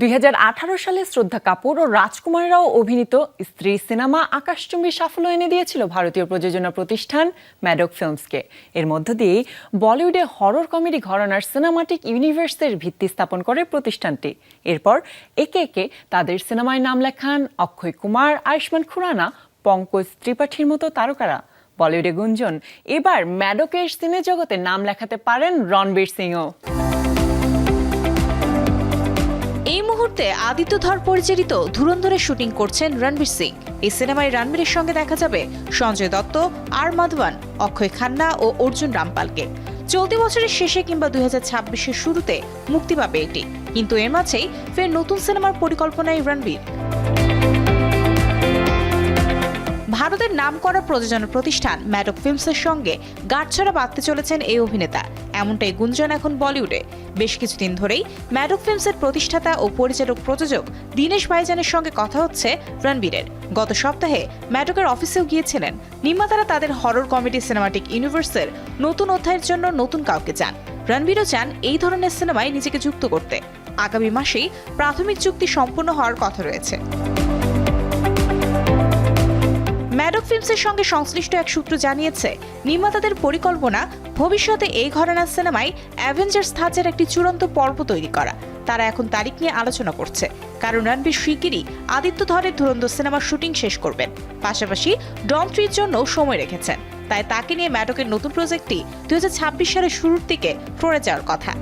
দুই হাজার আঠারো সালে শ্রদ্ধা কাপুর ও রাজকুমাররাও অভিনীত স্ত্রী সিনেমা আকাশচুম্বী সাফল্য এনে দিয়েছিল ভারতীয় প্রযোজনা প্রতিষ্ঠান ম্যাডক ফিল্মসকে। এর মধ্য দিয়েই বলিউডে হরর কমেডি ঘরানার সিনেমাটিক ইউনিভার্সের ভিত্তি স্থাপন করে প্রতিষ্ঠানটি। এরপর একে একে তাদের সিনেমায় নাম লেখান অক্ষয় কুমার, আয়ুষ্মান খুরানা, পঙ্কজ ত্রিপাঠীর মতো তারকারা। বলিউডে গুঞ্জন, এবার ম্যাডকের সিনে জগতে নাম লেখাতে পারেন রণবীর সিংও। মুহূর্তে আদিত্য ধর পরিচালিত ধুরন্ধরের শুটিং করছেন রণবীর সিং। এই সিনেমায় রণবীরের সঙ্গে দেখা যাবে সঞ্জয় দত্ত, আর মাধবান, অক্ষয় খান্না ও অর্জুন রামপালকে। চলতি বছরের শেষে কিংবা দুই হাজার শুরুতে মুক্তি পাবে এটি। কিন্তু এর মাঝেই ফের নতুন সিনেমার পরিকল্পনায় রণবীর। ভারতের নামকরা প্রযোজনা প্রতিষ্ঠান ম্যাডক ফিল্মসের সঙ্গে গাঁটছড়া বাঁধতে চলেছেন এই অভিনেতা। এমনটাই গুঞ্জন এখন বলিউডে। বেশ কিছুদিন ধরেই ম্যাডক ফিল্মসের প্রতিষ্ঠাতা ও পরিচালক প্রযোজক দীনেশ ভাইজানের সঙ্গে কথা হচ্ছে রণবীরের। গত সপ্তাহে ম্যাডকের অফিসেও গিয়েছিলেন। নির্মাতারা তাদের হরর কমেডি সিনেমাটিক ইউনিভার্সের নতুন অধ্যায়ের জন্য নতুন কাউকে চান। রণবীরও চান এই ধরনের সিনেমায় নিজেকে যুক্ত করতে। আগামী মাসেই প্রাথমিক চুক্তি সম্পূর্ণ হওয়ার কথা রয়েছে। ফিল্মসের সঙ্গে সংশ্লিষ্ট এক সূত্র জানিয়েছে নির্মাতাদের পরিকল্পনা, ভবিষ্যতে এই ঘরানার সিনেমায় অ্যাভেঞ্জার্স ধাঁচের একটি চূড়ান্ত পর্ব তৈরি করা। তারা এখন তারিখ নিয়ে আলোচনা করছে। কারণ রণবীর শিগগিরই আদিত্য ধরের ধুরন্ধর সিনেমার শুটিং শেষ করবেন। পাশাপাশি ডন থ্রির জন্য সময় রেখেছেন। তাই তাকে নিয়ে ম্যাডকের নতুন প্রজেক্টটি দুই হাজার ছাব্বিশ সালের শুরুর দিকে ফ্লোরে যাওয়ার কথা।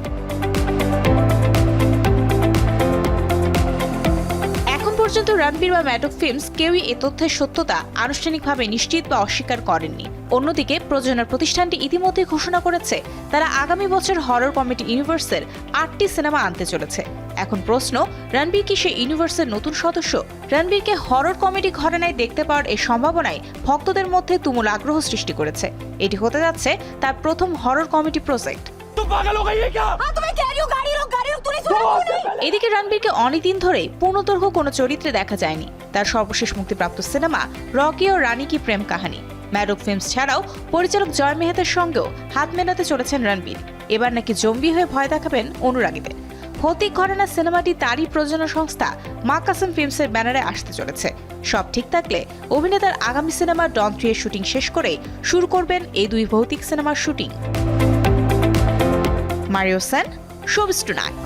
পর্যন্ত রণবীর বা ম্যাডক ফিল্মস কেউই এ তথ্যের সত্যতা আনুষ্ঠানিকভাবে নিশ্চিত বা অস্বীকার করেননি। অন্যদিকে প্রযোজনা প্রতিষ্ঠানটি ইতিমধ্যে ঘোষণা করেছে তারা আগামী বছর হরর কমেডি ইউনিভার্সের আটটি সিনেমা আনতে চলেছে। এখন প্রশ্ন রণবীর কি সে ইউনিভার্সের নতুন সদস্য? রণবীরকে হরর কমেডি ঘটনায় দেখতে পাওয়ার এই সম্ভাবনায় ভক্তদের মধ্যে তুমুল আগ্রহ সৃষ্টি করেছে। এটি হতে যাচ্ছে তার প্রথম হরর কমেডি প্রজেক্ট এদিকে রণবীরকে অনেকদিন ধরে পূর্ণদৈর্ঘ্য কোনো চরিত্রে দেখা যায়নি। তার সর্বশেষ মুক্তিপ্রাপ্ত সিনেমা রকি ও রানী কি প্রেম কাহানি। ম্যারক ফিল্মস ছাড়াও পরিচালক জয় মেহতার সঙ্গেও হাত মেলাতে চলেছেন রণবীর। এবার নাকি জম্বি হয়ে ভয় দেখাবেন অনুরাগীদের। ভৌতিক ঘটনা সিনেমাটি তারই প্রযোজনা সংস্থা মাকাসম ফিল্মসের ব্যানারে আসতে চলেছে। সব ঠিক থাকলে অভিনেতার আগামী সিনেমা ডন থ্রি এর শুটিং শেষ করে শুরু করবেন এই দুই ভৌতিক সিনেমার শুটিং। মারিও সেন শোবিস্টু নায়ক